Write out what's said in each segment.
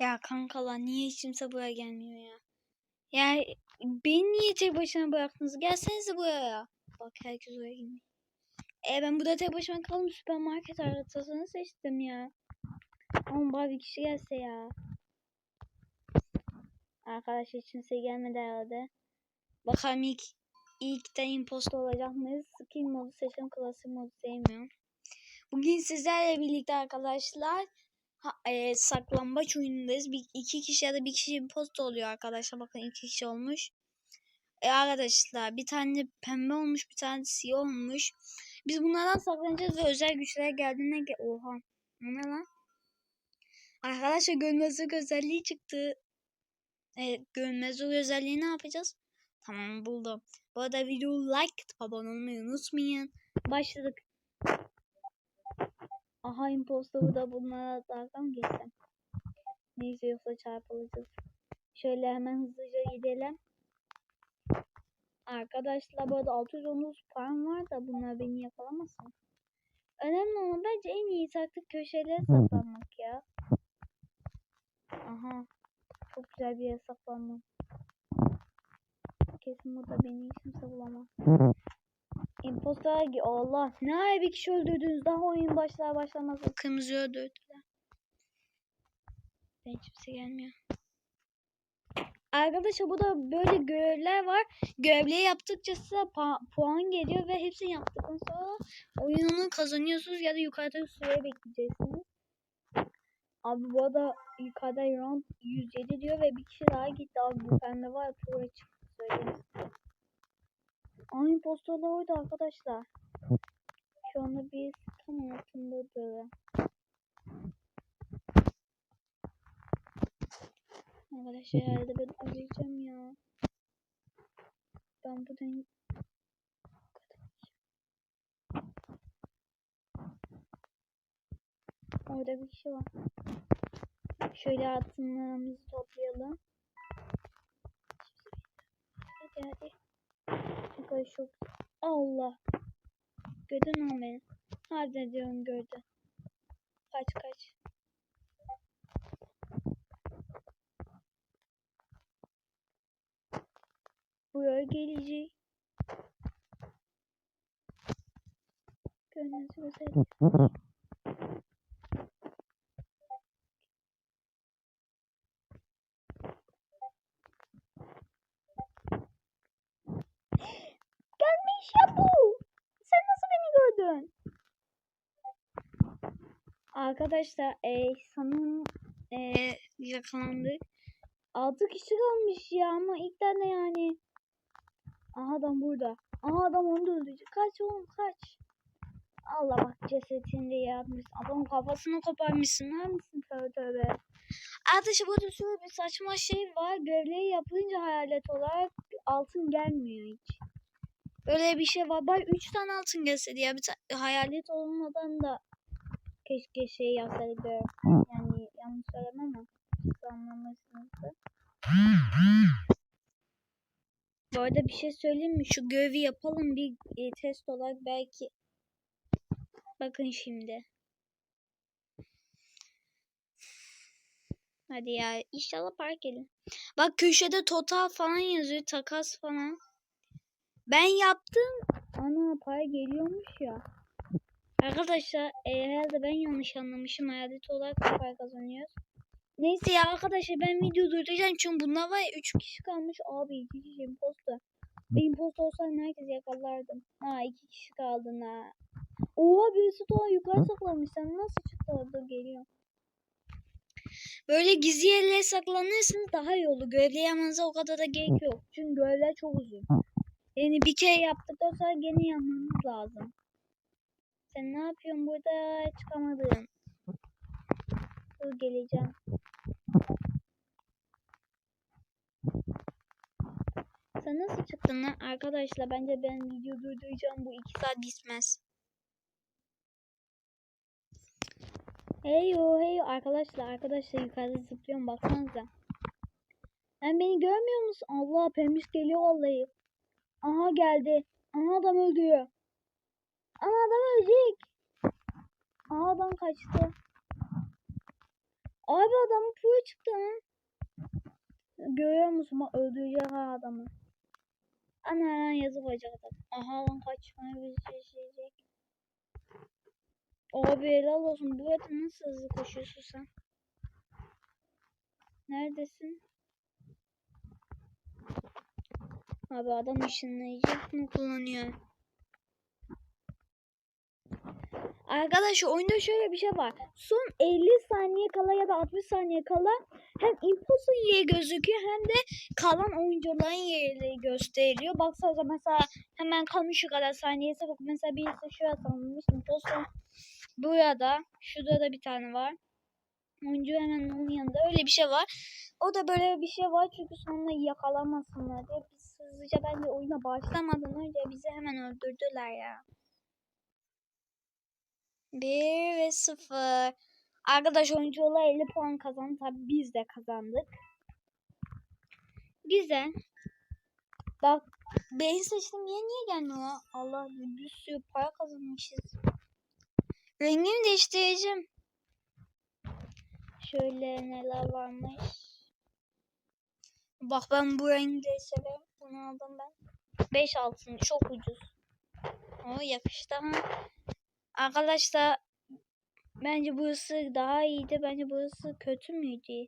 Ya kankalar niye hiç kimse buraya gelmiyor ya? Ya beni niye tek başına bıraktınız? Gelsenize buraya. Bak herkes oraya gidiyor. E ben burada tek başıma kaldım süpermarket haritasını seçtim ya. Ama bari bir kişi gelse ya. Arkadaşlar hiç kimse gelmedi herhalde. Bakalım ilk ilkten imposter olacak mıyız? Skin modu seçim klasik modu sevmiyorum. Bugün sizlerle birlikte arkadaşlar ha, e, saklambaç oyunundayız. Bir, iki kişi ya da bir kişi imposter oluyor arkadaşlar. Bakın iki kişi olmuş. E arkadaşlar bir tane pembe olmuş bir tane siyah olmuş. Biz bunlardan saklanacağız ve özel güçler geldiğinde ge Oha. Ne lan? Arkadaşlar görmezlik özelliği çıktı. Evet görmezlik özelliği ne yapacağız? Tamam buldum. Bu arada videoyu like abone olmayı unutmayın. Başladık. Aha imposter'ı da bunlara dalga mı geçsem? Neyse yoksa çarpılacağız. Şöyle hemen hızlıca gidelim. Arkadaşlar bu arada 619 puan var da bunlar beni yakalamasın. Önemli olan bence en iyi taktik köşelere saklanmak ya. Aha. Çok güzel bir yere saklandım. Kesin burada beni hiç kimse bulamaz. İmpostor Allah ne ara bir kişi öldürdünüz daha oyun başlar başlamaz kırmızı öldürdüler. Ben kimse gelmiyor. Arkadaşlar burada böyle görevler var. Görevleri yaptıkça size puan geliyor ve hepsini yaptıktan sonra oyununu kazanıyorsunuz ya da yukarıda süre bekleyeceksiniz. Abi bu arada yukarıda round 107 diyor ve bir kişi daha gitti abi bu pembe var pro çıktı Aa impostorlar orada arkadaşlar. Şu anda biz tam altındadır. Arkadaşlar herhalde ben arayacağım ya. Ben buradan Orada bir kişi var. Şöyle altınlarımızı toplayalım. Hadi hadi. Çok. Allah. Gördün mü beni? Hadi diyorum gördü. Kaç kaç. Buraya gelecek. Görmesi güzel. Gelmiş ya bu. Sen nasıl beni gördün? Arkadaşlar e, sanırım e, yakalandık. 6 kişi kalmış ya ama ilk tane yani. Aha adam burada. Aha adam onu da öldürecek. Kaç oğlum kaç. Allah bak cesetini de yapmışsın. Adamın kafasını koparmışsın. Ne misin tövbe tövbe. Arkadaşlar burada şöyle bir saçma şey var. Görevleri yapınca hayalet olarak altın gelmiyor hiç. Öyle bir şey var. Bak 3 tane altın gelseydi ya. Bir hayalet olmadan da keşke şey yapsaydı. Yani yanlış söylemem ama anlamışsınızdır. Bu arada bir şey söyleyeyim mi? Şu görevi yapalım bir e, test olarak belki. Bakın şimdi. Hadi ya inşallah park edin. Bak köşede total falan yazıyor. Takas falan. Ben yaptım. Ana para geliyormuş ya. Arkadaşlar e, herhalde ben yanlış anlamışım. Hayalet olarak para kazanıyoruz. Neyse ya arkadaşlar ben video durduracağım çünkü bunlar var ya 3 kişi kalmış. Abi 2 kişi imposter. Ben imposter olsaydım herkesi yakalardım. Ha 2 kişi kaldın ha. Oha birisi daha yukarı saklamış. Sen nasıl çıktı orada geliyor. Böyle gizli yerlere saklanırsanız daha iyi olur. Görevli yapmanıza o kadar da gerek yok. Çünkü görevler çok uzun. Yani bir kere yaptıktan sonra gene yapmanız lazım. Sen ne yapıyorsun burada? Çıkamadın. Dur geleceğim. Sen nasıl çıktın lan? Arkadaşlar bence ben video durduracağım. Bu iki saat bitmez. Heyo heyo arkadaşlar arkadaşlar yukarıda zıplıyorum baksanıza. Sen beni görmüyor musun? Allah pembiş geliyor vallahi. Aha geldi. Aha adam öldürüyor. Aha adam ölecek. Aha adam kaçtı. Abi adamın pro çıktı lan. Görüyor musun? Bak öldürecek ha adamı. Ana yazık olacak adam. Aha lan kaçmaya bir şey şeyecek. Abi helal olsun. Bu arada nasıl hızlı koşuyorsun sen? Neredesin? Abi adam ışınlayıcı mı kullanıyor? Arkadaşlar oyunda şöyle bir şey var. Son 50 saniye kala ya da 60 saniye kala hem imposter yeri gözüküyor hem de kalan oyuncuların yerleri gösteriliyor. Baksanıza mesela hemen kalmış kadar saniyesi bak mesela birisi şuraya sanılmış imposter burada şurada da bir tane var. Oyuncu hemen onun yanında öyle bir şey var. O da böyle bir şey var çünkü sonra yakalamasınlar diye biz hızlıca bence oyuna başlamadan önce bizi hemen öldürdüler ya. 1 ve 0. Arkadaş oyuncular 50 puan kazandı. Tabi biz de kazandık. Güzel. Bak benim seçtim niye niye gelmiyor? Allah bir sürü para kazanmışız. Rengimi değiştireceğim. Şöyle neler varmış. Bak ben bu rengi de severim. Bunu aldım ben. 5 altın çok ucuz. O yakıştı ama. Arkadaşlar bence burası daha iyiydi. Bence burası kötü müydü?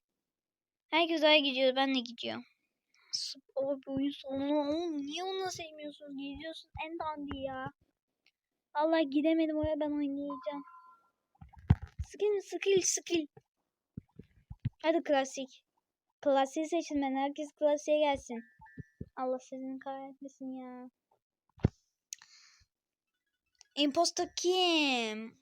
Herkes daha gidiyor. Ben de gidiyorum. O oyun sonu. Niye onu sevmiyorsunuz? Gidiyorsun en dandy ya. Allah gidemedim oraya ben oynayacağım. Skill skill skill. Hadi klasik. Klasiği seçin ben. Herkes klasiğe gelsin. Allah sizin kahretmesin ya. Imposter kim?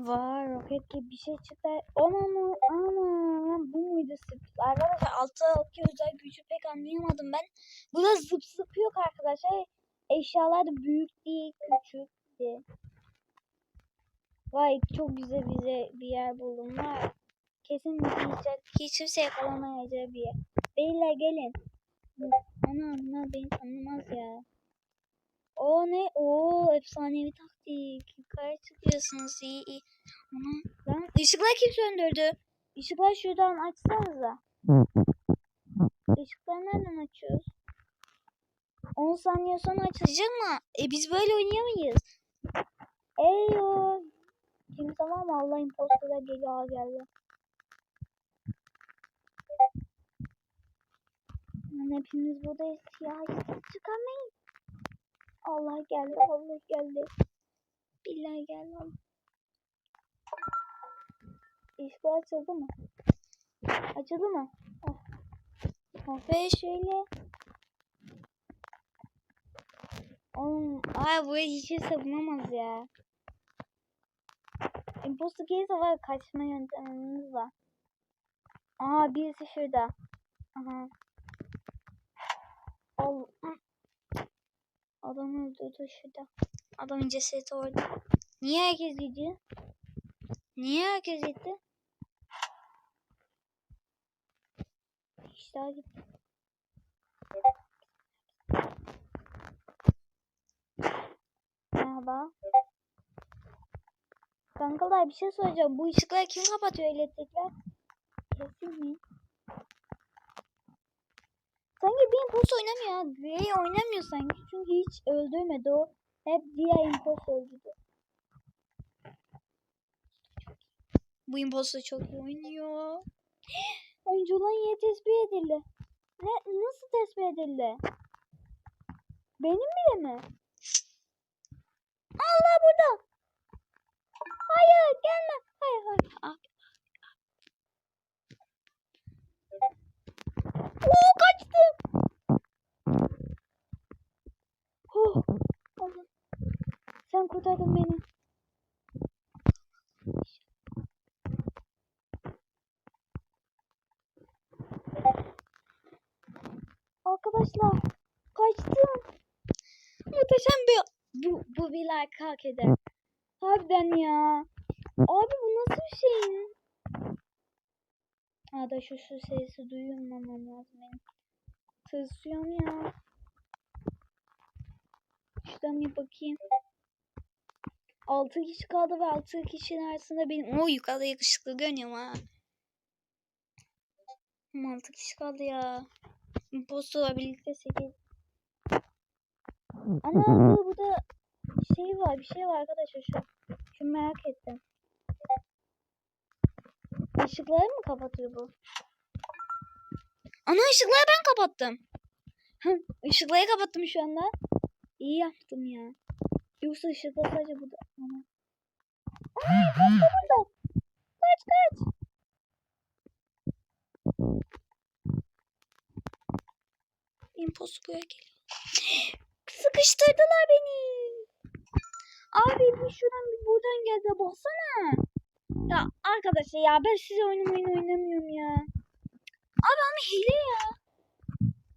Var roket gibi bir şey çıktı. Ana ana bu muydu sürpriz? Arkadaşlar altı okey özel gücü pek anlayamadım ben. Burada zıp zıp yok arkadaşlar. Eşyalar da büyük değil küçük. Vay çok güzel bize bir yer buldum. Kesin diyecek hiç kimse yakalamayacağı bir yer. Beyler gelin. Ana bunlar beni tanımaz ya. O ne? O efsanevi taktik. Yukarı çıkıyorsunuz. İyi iyi. Ana lan ışıklar kim söndürdü? Işıklar şuradan açsanıza. Işıkları nereden açıyoruz? 10 saniye sonra açılacak mı? E biz böyle oynayamayız. Eyo. Kimse var mı? Allah imposterlar geliyor. Geldi. Lan hepimiz buradayız. Ya hiç çıkamayın. Allah geldi. Allah geldi. Billahi geldi. Allah. İşte açıldı mı? Açıldı mı? Oh. Oh be şöyle. Oğlum, ay buraya hiç kimse bulamaz ya. Imposter gelirse var kaçma yöntemimiz var. Aa birisi şurada. Aha. Al. Adam öldürdü şurada. Adamın cesedi orada. Niye herkes gidiyor? Niye herkes gitti? İşte gitti. Merhaba. Kankalar bir şey soracağım. Bu ışıkları kim kapatıyor elektrikler? Kesin mi? Sanki bir impost oynamıyor. Grey oynamıyor sanki. Çünkü hiç öldürmedi o. Hep diğer impost öldürdü. Bu imposter çok iyi oynuyor. Oyuncuların yeri tespit edildi. Ne, nasıl tespit edildi? Benim bile mi? Allah burada. Hayır gelme. Hayır hayır. Ah. Oo kaçtım. Oh, Allah. Sen kurtardın beni. Arkadaşlar kaçtım. Muhteşem bir bu, bu bir like hak eder. Harbiden ya. Abi bu nasıl bir şey? Aa da şu su sesi duyulmamam lazım benim. Tırsıyorum ya. Şuradan bir bakayım. 6 kişi kaldı ve 6 kişinin arasında benim... O yukarıda yakışıklı görünüyorum ha. 6 kişi kaldı ya. Impostorla birlikte 8. Ana bu burada şey var bir şey var arkadaşlar şu. Şu merak ettim. Işıkları mı kapatıyor bu? Ana ışıkları ben kapattım. Işıkları kapattım şu anda. İyi yaptım ya. Yoksa ışıklar sadece burada. Ana. Kaç burada. Imposter buraya geliyor. Sıkıştırdılar beni. Abi bir şuradan bir buradan geldi baksana. Ya arkadaşlar ya ben size oyun oynamıyorum ya. Abi ama hile ya.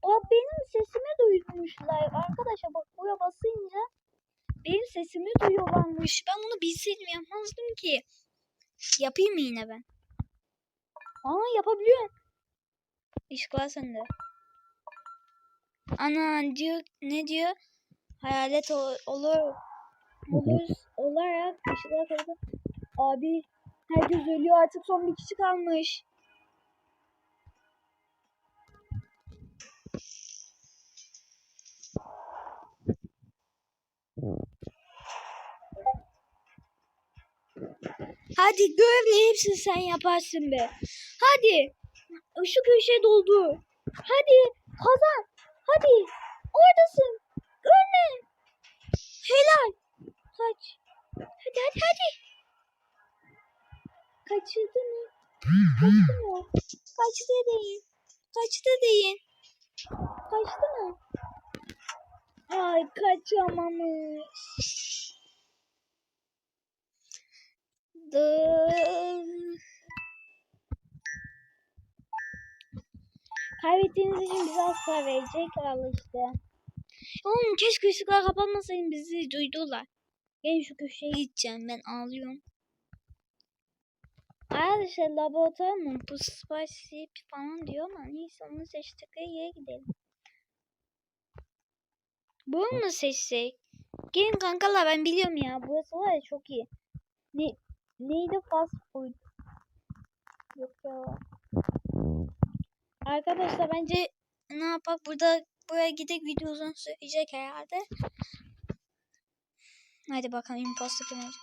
O benim sesimi duymuşlar. Arkadaşlar bak buraya basınca benim sesimi duyuyorlarmış. Ben bunu bilseydim yapmazdım ki. Yapayım mı yine ben? Aa yapabiliyorum. İşgal sende. Ana diyor ne diyor? Hayalet ol- olur olur olarak ışıklar kadar abi herkes ölüyor artık son bir kişi kalmış. Hadi görevli hepsini sen yaparsın be. Hadi. Şu köşeye doldu. Hadi kazan. Hadi. Oradasın. Ölme. Helal. Kaç. Hadi hadi hadi. Kaçırdı mı? Kaçtı mı? Kaçtı değil. Kaçtı değil. Kaçtı mı? Ay kaçamamış. Dur. Kaybettiğiniz için bize asla verecek al işte. Oğlum keşke ışıklar kapanmasaydı bizi duydular. Gelin şu köşeye gideceğim ben ağlıyorum. Arkadaşlar laboratuvar mı? Bu spicy falan diyor ama neyse onu seçtikleri yere gidelim. Bu mu seçsek? Gelin kankalar ben biliyorum ya. Burası var ya çok iyi. Ne, neydi fast food? Yok ya. Arkadaşlar bence ne yapak burada buraya gidip video uzun sürecek herhalde. Hadi bakalım imposter kim olacak.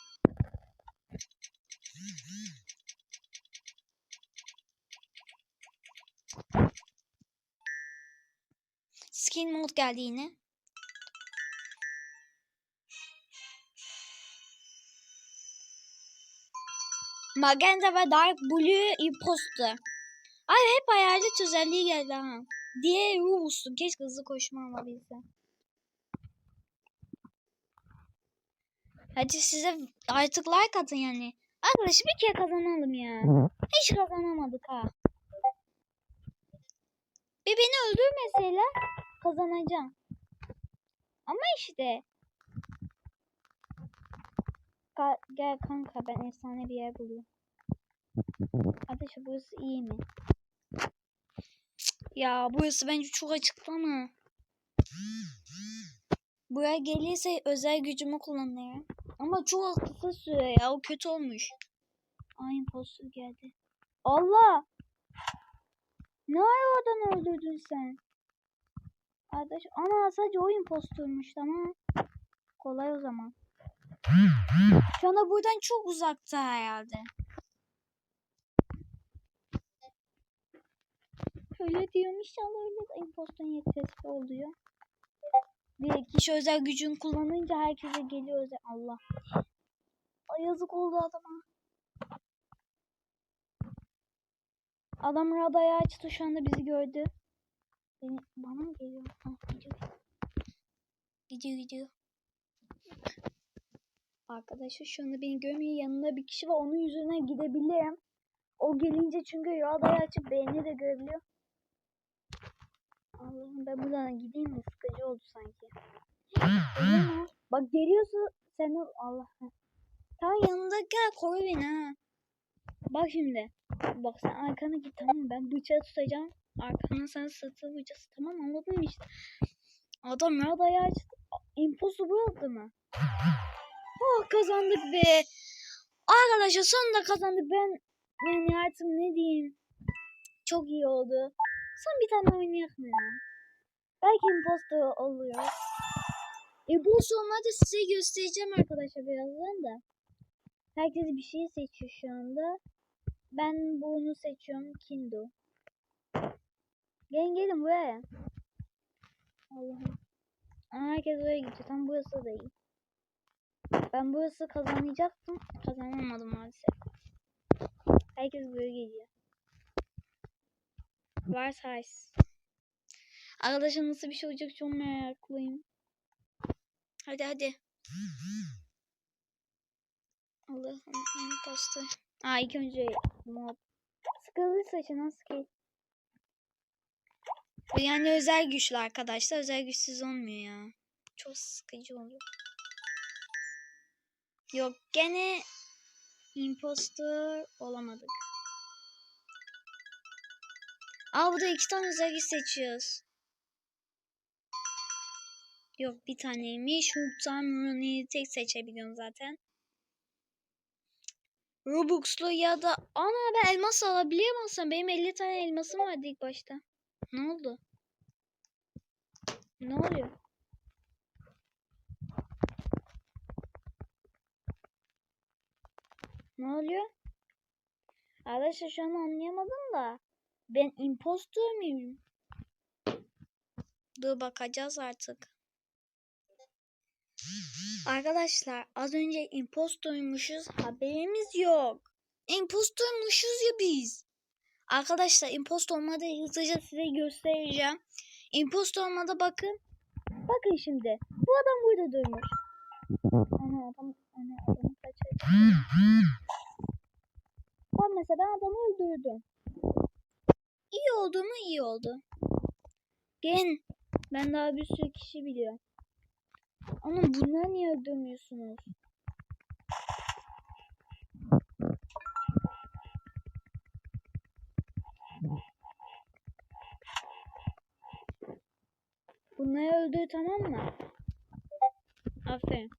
Skin mod geldi yine. Magenta ve Dark Blue imposter. Ay hep hayalet özelliği geldi ha. Diye Rubus'tu. Keşke hızlı koşma alabilsem. Hadi size artık like atın yani. Arkadaşım bir kere kazanalım ya. Hiç kazanamadık ha. Bir beni öldürmeseler kazanacağım. Ama işte. Ka- gel kanka ben efsane bir yer buluyorum. Arkadaşlar burası iyi mi? Ya burası bence çok açıklama. Buraya gelirse özel gücümü kullanırım. Ama çok kısa süre ya o kötü olmuş. Ay impostor geldi. Allah! Ne oradan öldürdün sen? Arkadaş, ana sadece o impostormuş tamam. Kolay o zaman. Şu anda buradan çok uzakta herhalde. Öyle diyorum inşallah öyle de impostorun yetkisi oluyor. Bir kişi özel gücünü kullanınca herkese geliyor özel. Allah. Ay yazık oldu adama. Adam radarı açtı şu anda bizi gördü. Beni, bana mı geliyor? Ha, gidiyor. Gidiyor gidiyor. Arkadaşlar şu anda beni görmüyor. Yanında bir kişi var. Onun yüzüne gidebilirim. O gelince çünkü radarı açıp beni de görebiliyor. Allah'ım ben buradan gideyim mi? Sıkıcı oldu sanki. Mu? Bak geliyorsa sen ol- Allah. Tamam yanında gel koru beni ha. Bak şimdi. Bak sen arkana git tamam? Ben bıçağı tutacağım. Arkana sen sırtı bıçağı tamam anladın mı işte? Adam radarı açtı. imposu bıraktı mı? Oh kazandık be. Arkadaşlar sonunda kazandık. Ben yani artık ne diyeyim. Çok iyi oldu. Son bir tane oynayak mı ya? Belki imposter oluyor. Imposter olmadı size göstereceğim arkadaşlar birazdan da. Herkes bir şey seçiyor şu anda. Ben bunu seçiyorum. Kindo. Gelin gelin buraya. Allah'ım. Herkes oraya gidiyor. Tam burası da iyi. Ben burası kazanacaktım. Kazanamadım maalesef. Herkes buraya geliyor. Var size. Arkadaşlar nasıl bir şey olacak çok meraklıyım. Hadi hadi. Allah'ım imposter. Aa ilk önce mod. Sıkılırsa için nasıl ki? Bu yani özel güçlü arkadaşlar. Özel güçsüz olmuyor ya. Çok sıkıcı oluyor. Yok gene impostor olamadık. Aa burada iki tane özel güç seçiyoruz. Yok bir taneymiş. Hulk'tan Rooney'i tek seçebiliyorum zaten. Robux'lu ya da ana ben elmas alabiliyor musun? Benim 50 tane elmasım vardı ilk başta. Ne oldu? Ne oluyor? Ne oluyor? Arkadaşlar şu an anlayamadım da. Ben impostor muyum? Dur bakacağız artık. Arkadaşlar az önce impostormuşuz haberimiz yok. Impostormuşuz ya biz. Arkadaşlar impostor olmadı hızlıca size göstereceğim. Impostor olmadı bakın. Bakın şimdi. Bu adam burada durmuş. Ana adam, ana adamı kaçırdı. Bak mesela ben adamı öldürdüm. İyi oldu mu iyi oldu. Gelin. Ben daha bir sürü kişi biliyorum. Ama bunları niye öldürmüyorsunuz? Bunları öldür tamam mı? Aferin.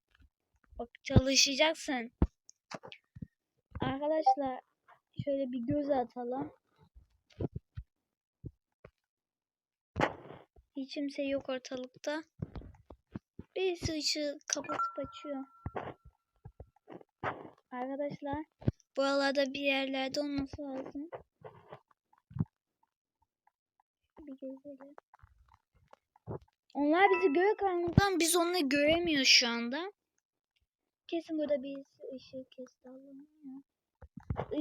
Bak çalışacaksın. Arkadaşlar şöyle bir göz atalım. Kimse yok ortalıkta. Birisi ışığı kapatıp açıyor. Arkadaşlar buralarda bir yerlerde olması lazım. Bir gezelim. Onlar bizi göre karanlıktan biz onları göremiyoruz şu anda. Kesin burada birisi ışığı kesti Allah'ım.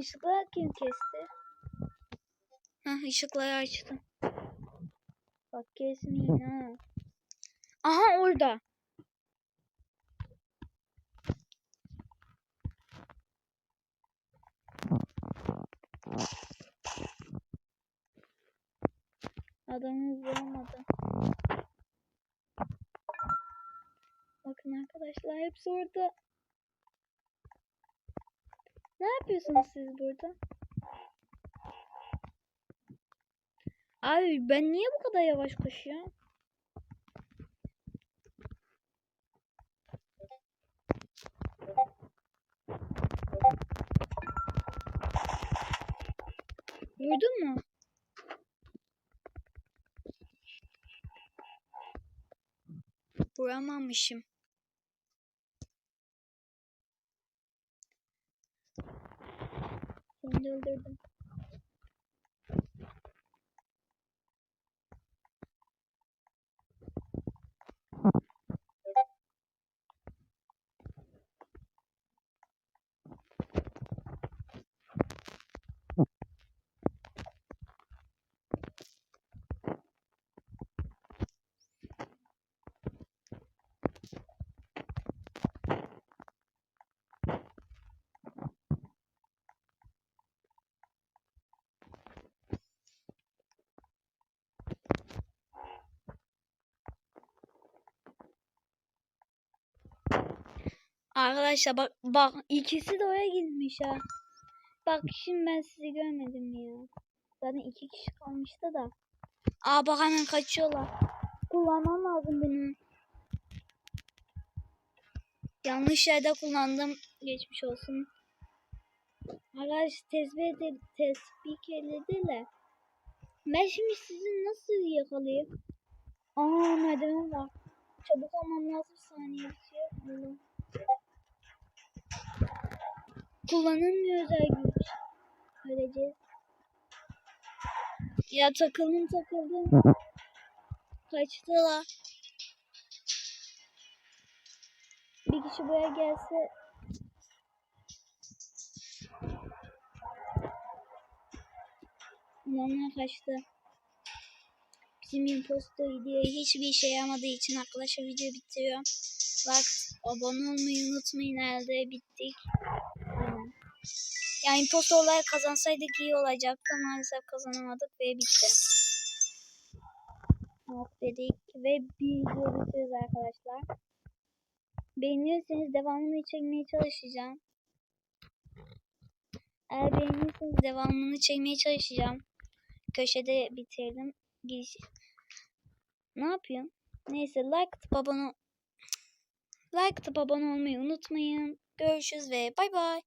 Işıklar kim kesti? Hah ışıkları açtım. Bak kesin ha. Aha orada. Adamı vuramadı. Bakın arkadaşlar hepsi orada. Ne yapıyorsunuz siz burada? Abi ben niye bu kadar yavaş koşuyorum? Duydun mu? Vuramamışım. Seni öldürdüm. Arkadaşlar bak bak ikisi de oraya gitmiş ha. Bak şimdi ben sizi görmedim ya. Zaten iki kişi kalmıştı da. Aa bak hemen kaçıyorlar. Kullanmam lazım bunu. Yanlış yerde kullandım. Geçmiş olsun. Arkadaş tespih, ed- tespih edildiler. Ben şimdi sizi nasıl yakalayayım? Aa merdiven var. Çabuk olmam lazım saniye bitiyor. Allah. Kullanılmıyor özel güç. Öleceğiz. Ya takıldım takıldım. Kaçtılar. Bir kişi buraya gelse Onlar kaçtı. Bizim imposter video hiçbir işe yaramadığı için arkadaşlar video bitiyor. Like, abone olmayı unutmayın. Elde bittik. Yani imposter olarak kazansaydık iyi olacaktı. Maalesef kazanamadık ve bitti. Hop dedik ve video bitiriyoruz arkadaşlar. Beğenirseniz devamını çekmeye çalışacağım. Eğer beğenirseniz devamını çekmeye çalışacağım. Köşede bitirdim. Giriş. Ne yapıyorum? Neyse like atıp abone like atıp abone olmayı unutmayın. Görüşürüz ve bay bay.